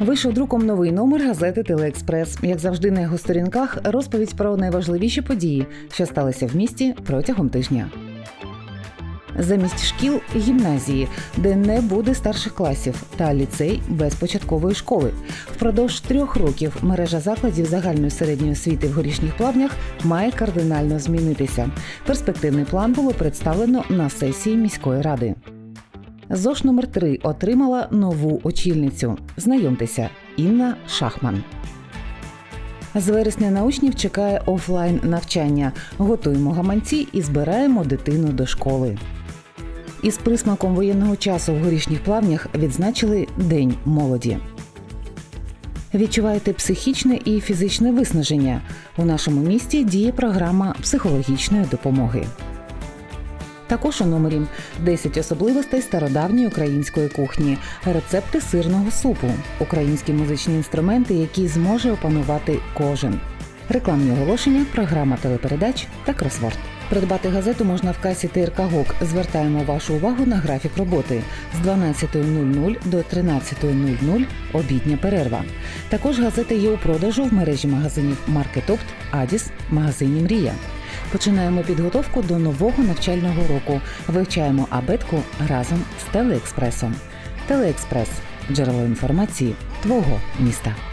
Вийшов друком новий номер газети Телеекспрес. Як завжди, на його сторінках розповідь про найважливіші події, що сталися в місті протягом тижня. Замість шкіл гімназії, де не буде старших класів, та ліцей без початкової школи. Впродовж трьох років мережа закладів загальної середньої освіти в горішніх плавнях має кардинально змінитися. Перспективний план було представлено на сесії міської ради. ЗОШ номер 3 отримала нову очільницю. Знайомтеся, Інна Шахман. З вересня на учнів чекає офлайн навчання. Готуємо гаманці і збираємо дитину до школи. Із присмаком воєнного часу в горішніх плавнях відзначили День молоді. Відчуваєте психічне і фізичне виснаження. У нашому місті діє програма психологічної допомоги. Також у номері 10 особливостей стародавньої української кухні, рецепти сирного супу, українські музичні інструменти, які зможе опанувати кожен. Рекламні оголошення, програма телепередач та кросворд. Придбати газету можна в касі ТРК ГОК. Звертаємо вашу увагу на графік роботи з 12.00 до 13.00 обідня перерва. Також газета є у продажу в мережі магазинів Маркетопт, Адіс, магазині Мрія. Починаємо підготовку до нового навчального року. Вивчаємо абетку разом з Телеекспресом. Телеекспрес джерело інформації твого міста.